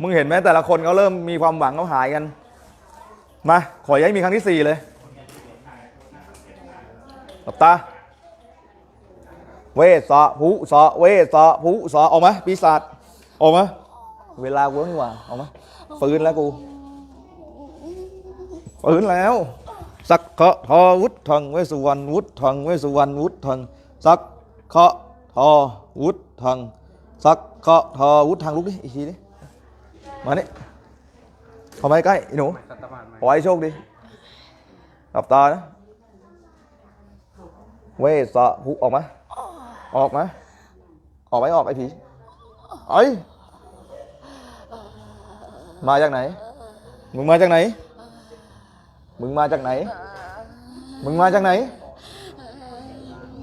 มึงเห็นไหมแต่ละคนเขาเริ่มมีความหวังเขาหายกัน มา ขอย้ายมีครั้งที่สี่เลยหลับตา เวสสะผู้สะเวสสะผู้สะออกมาปีศาจออกมาเวลาเวิ้งกว่าออกมาฟื้นแล้วกูฟื้นแล้วสักเคาะทอวุฒทังเวสุวรรณวุฒทังเวสุวรรณวุฒทังสักเคาะทอวุฒทังสักเคาะทอวุฒทังลุกดิอีกทีดิ มานี่เข้ามาใกล้อีหนูขอให้โชคดีหลับตานะเวสสะผู้ออกมา ออกมา ออกไปออกไอ้ผีเอ้ยมาจากไหน มึงมาจากไหน มึงมาจากไหน มึงมาจากไหน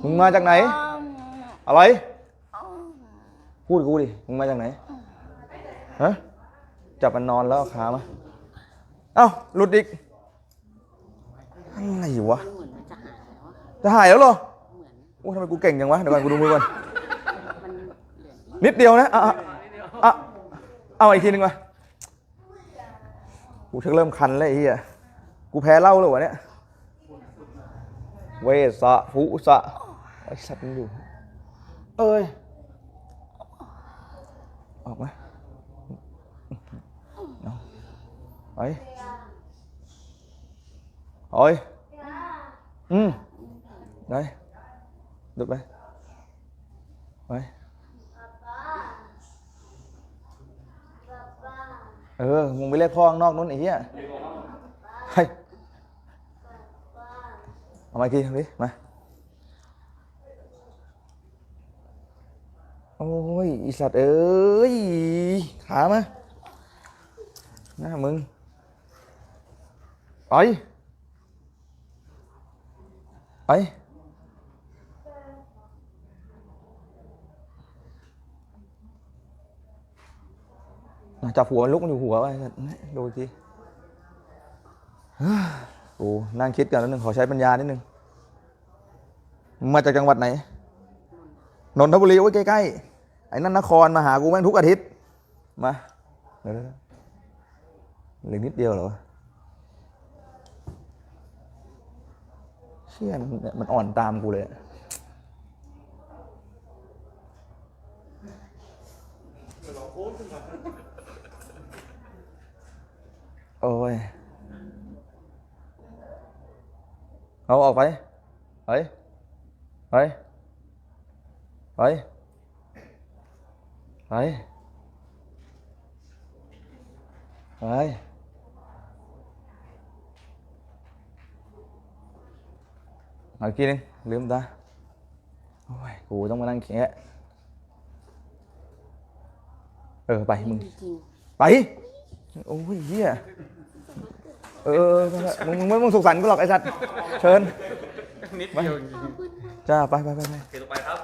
มึงมาจากไหน อะไร พูดกูดิ มึงมาจากไหน ฮะ จับมันนอนแล้วเอาขามา เอ้าหลุดอีกอะไรวะ เหมือนมันจะหายแล้วอะจะหายแล้วเหรอเหมือนโอ้ทำไมกูเก่งจังวะ เดี๋ยวก่อนกูดูมือก่อน มันเหลือนิดเดียวนะอะอะอะเอาอีกทีหนึ่งมากูชักเริ่มคันแล้วไอ้เหี้ยกูแพ้เหล้าเลยวะเนี่ย เวสะภุสะไอ้สัตว์มันอยู่ เอ้ย ออกมา ไปโอ้ยอืมได้ดูไปไปเออมึงไปเรียกพ่อข้างนอกนู้นไอ้เหี้ยเฮ้ยเอามาอีกทีทำดิมาโอ้ยอีสัตว์เอ้ยขามาหน้ามึง ไปไปจับหัวมันลุกมันอยู่หัวไปดูอีกทีเฮ้ยนั่งคิดกันแล้วนึงขอใช้ปัญญานิดนึงมึง มาจากจังหวัดไหน นนทบุรีโอ้ยใกล้ๆ ไอ้นั่นนครมาหากูแม่งทุกอาทิตย์ มาเดี๋ยวเหลือนิดเดียวเหรอวะ เชี่ยมันมันอ่อนตามกูเลยโอ้ย เอาออกไป เฮ้ย เฮ้ย เฮ้ย เฮ้ย เฮ้ย อาอีกทีหนึงลืมตาโอ้ยกูต้องมานั่งแคะเออไปมึงจริงไป โอ้ยเฮียเออเออไปไปมึงมึงไม่มึงสุขสันต์กูหรอกไอ้สัตว์เชิญนิดเดียวจริงจ้าไปไปไปไปๆเทต่อไปครับ